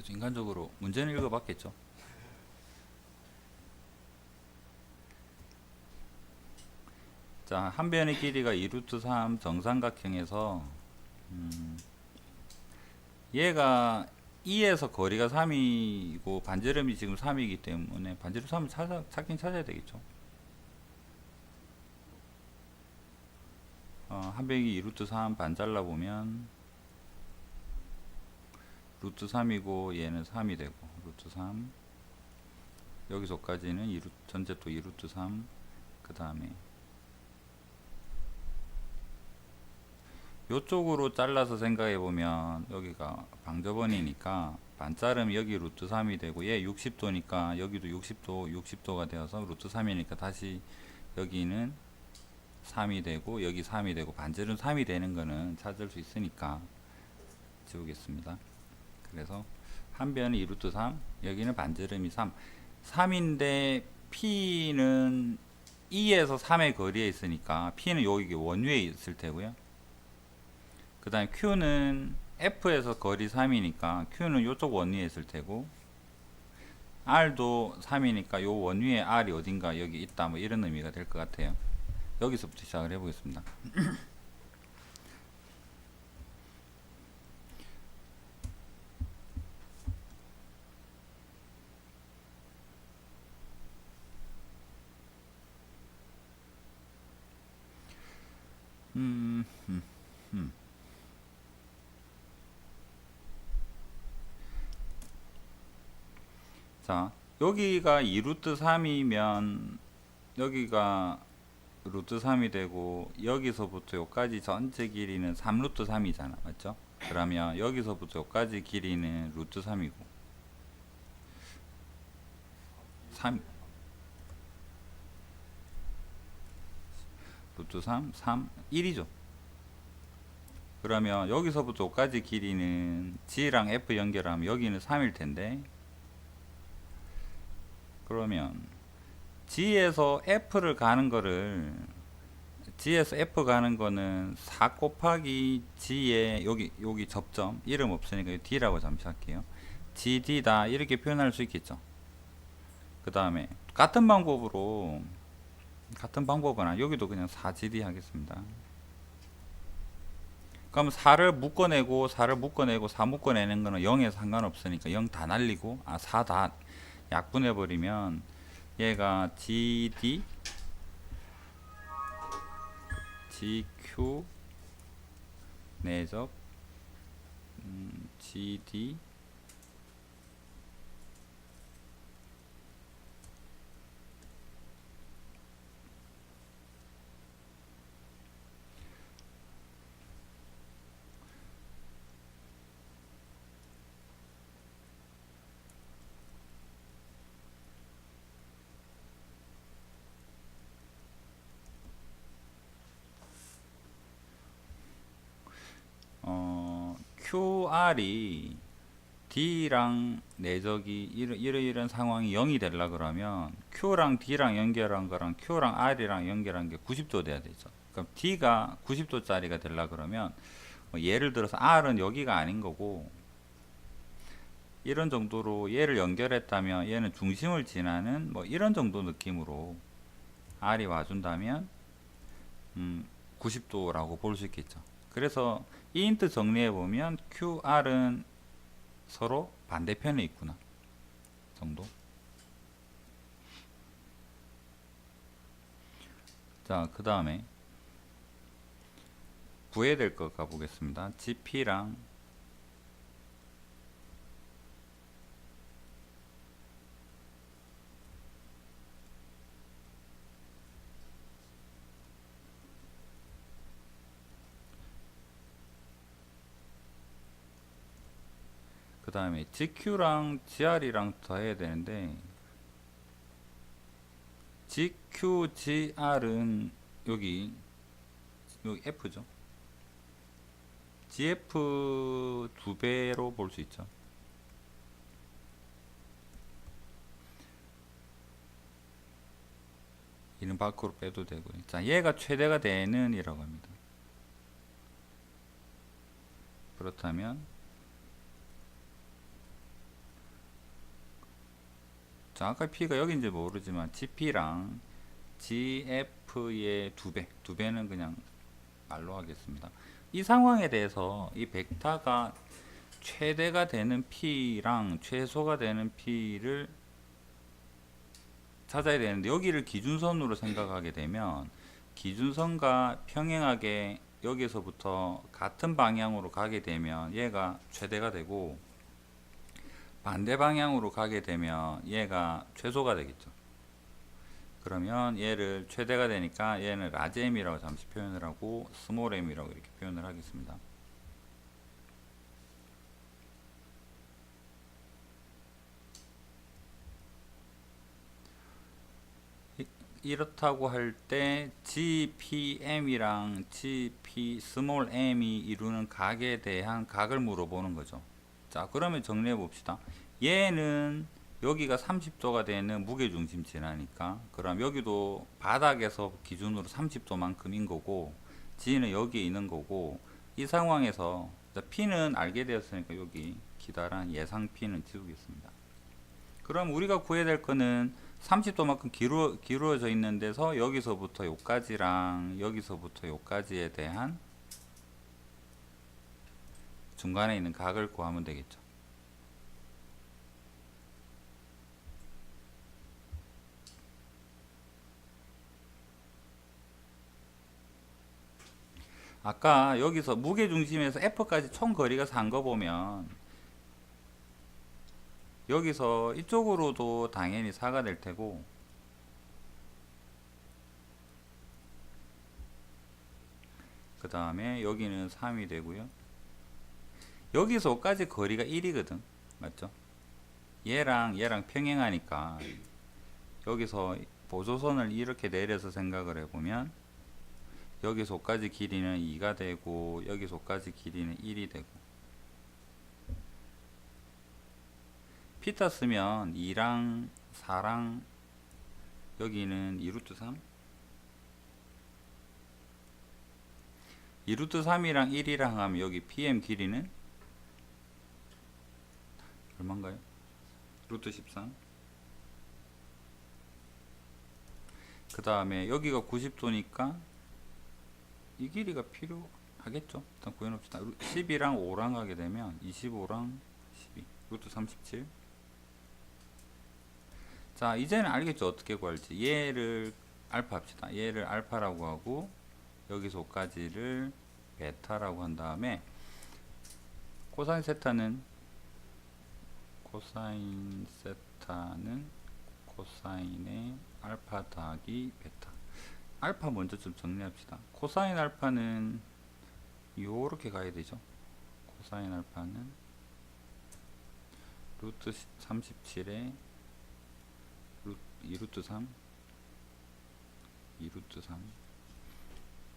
그래서 인간적으로 문제는 읽어봤겠죠. 자, 한 변의 길이가 2루트 3 정삼각형에서 음, 얘가 2에서 거리가 3이고 반지름이 지금 3이기 때문에 반지름 3을 찾아, 찾긴 찾아야 되겠죠. 어, 한 변이 2루트 3 반 잘라보면 루트 3이고 얘는 3이 되고 루트 3 여기서까지는 2루, 전체 또 2루트 3 그 다음에 요쪽으로 잘라서 생각해 보면 여기가 방저번이니까 반자름 여기 루트 3이 되고 얘 60도니까 여기도 60도 60도가 되어서 루트 3이니까 다시 여기는 3이 되고 여기 3이 되고 반절은 3이 되는 거는 찾을 수 있으니까 지우겠습니다. 그래서 한 변은 2루트 3 여기는 반지름이 3 3인데 P는 2에서 3의 거리에 있으니까 P는 여기 원위에 있을 테고요. 그 다음에 Q는 F에서 거리 3이니까 Q는 이쪽 원위에 있을 테고 R도 3이니까 요 원위에 R이 어딘가 여기 있다 뭐 이런 의미가 될 것 같아요. 여기서부터 시작을 해보겠습니다 자, 여기가 2 루트 3이면 여기가 루트 3이 되고 여기서부터 여기까지 전체 길이는 3 루트 3이잖아. 맞죠? 그러면 여기서부터 여기까지 길이는 루트 3이고 3 루트 3, 3, 1이죠. 그러면 여기서부터 여기까지 길이는 G랑 F 연결하면 여기는 3일 텐데 그러면 G에서 F를 가는 거를 G에서 F 가는 거는 4 곱하기 G의 여기 여기 접점 이름 없으니까 D라고 잠시 할게요. GD다 이렇게 표현할 수 있겠죠. 그 다음에 같은 방법으로 같은 방법은 아 여기도 그냥 4GD 하겠습니다. 그럼 4를 묶어내고 4를 묶어내고 4 묶어내는 거는 0에 상관없으니까 0 다 날리고 아 4 다 약분해 버리면 얘가 GD GQ 내적 음, GD 어, QR이 D랑 내적이 이러, 이러이런 상황이 0이 되려 그러면 Q랑 D랑 연결한 거랑 Q랑 R이랑 연결한 게 90도 돼야 되죠. 그럼 D가 90도짜리가 되려 그러면 뭐 예를 들어서 R은 여기가 아닌 거고 이런 정도로 얘를 연결했다면 얘는 중심을 지나는 뭐 이런 정도 느낌으로 R이 와준다면 음, 90도라고 볼 수 있겠죠. 그래서 이 힌트 정리해 보면 QR은 서로 반대편에 있구나 정도. 자, 그 다음에 구해야 될 것 가보겠습니다. GP랑 그 다음에 GQ랑 GR이랑 더해야 되는데 GQ, GR은 여기 여기 F죠. GF 두 배로 볼 수 있죠. 이는 밖으로 빼도 되고요. 자, 얘가 최대가 되는 이라고 합니다. 그렇다면 정확하게 P가 여기인지 모르지만 GP랑 GF의 두 배, 두 배는 그냥 말로 하겠습니다. 이 상황에 대해서 이 벡터가 최대가 되는 P랑 최소가 되는 P를 찾아야 되는데 여기를 기준선으로 생각하게 되면 기준선과 평행하게 여기서부터 같은 방향으로 가게 되면 얘가 최대가 되고 반대 방향으로 가게 되면 얘가 최소가 되겠죠. 그러면 얘를 최대가 되니까 얘는 라지 m이라고 잠시 표현을 하고 스몰 m이라고 이렇게 표현을 하겠습니다. 이- 이렇다고 할 때 GPM이랑 GP 스몰 m이 이루는 각에 대한 각을 물어보는 거죠. 자, 그러면 정리해 봅시다. 얘는 여기가 30도가 되는 무게중심 질하니까 그럼 여기도 바닥에서 기준으로 30도만큼인 거고 G는 여기에 있는 거고 이 상황에서 자, P는 알게 되었으니까 여기 기다란 예상 P는 지우겠습니다. 그럼 우리가 구해야 될 거는 30도만큼 기울어, 기울어져 있는 데서 여기서부터 요까지랑 여기서부터 요까지에 대한 중간에 있는 각을 구하면 되겠죠. 아까 여기서 무게 중심에서 F까지 총 거리가 산 거 보면 여기서 이쪽으로도 당연히 4가 될 테고 그 다음에 여기는 3이 되고요 여기서까지 거리가 1이거든. 맞죠? 얘랑 얘랑 평행하니까 여기서 보조선을 이렇게 내려서 생각을 해보면 여기서까지 길이는 2가 되고 여기서까지 길이는 1이 되고. 피타 쓰면 2랑 4랑 여기는 2루트 3 2루트 3이랑 1이랑 하면 여기 PM 길이는 얼마인가요? 루트 13. 그 다음에 여기가 90도니까 이 길이가 필요하겠죠. 일단 구해놓읍시다. 12랑 5랑 하게 되면 25랑 12. 루트 37. 자, 이제는 알겠죠. 어떻게 구할지. 얘를 알파 합시다. 얘를 알파라고 하고 여기서까지를 베타라고 한 다음에 코사인 세타는 코사인 세타는 코사인의 알파 더하기 베타. 알파 먼저 좀 정리합시다. 코사인 알파는 요렇게 가야 되죠? 코사인 알파는 루트 37에 루, 2루트 3 2루트 3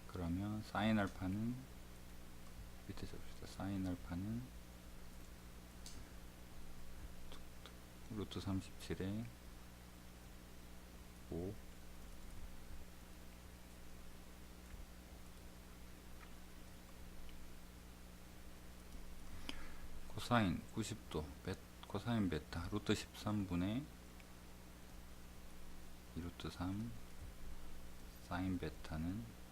그러면 사인 알파는 밑에 잡읍시다. 사인 알파는 루트 37에 5 코사인 90도 베, 코사인 베타 루트 13분의 2루트 3 사인 베타는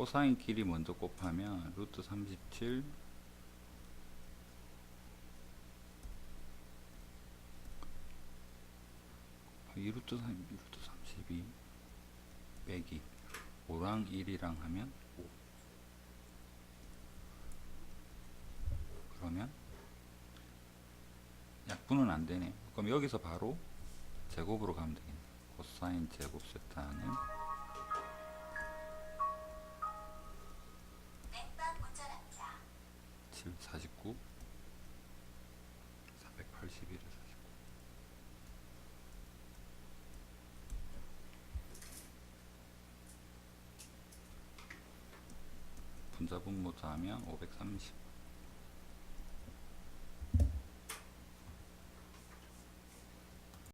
코사인 길이 먼저 곱하면 루트 37 2 루트 3 2 루트 32 빼기 5랑 1이랑 하면 5 그러면 약분은 안 되네. 그럼 여기서 바로 제곱으로 가면 되겠네. 코사인 제곱 세타는 481에 49 분자분모 더하면 530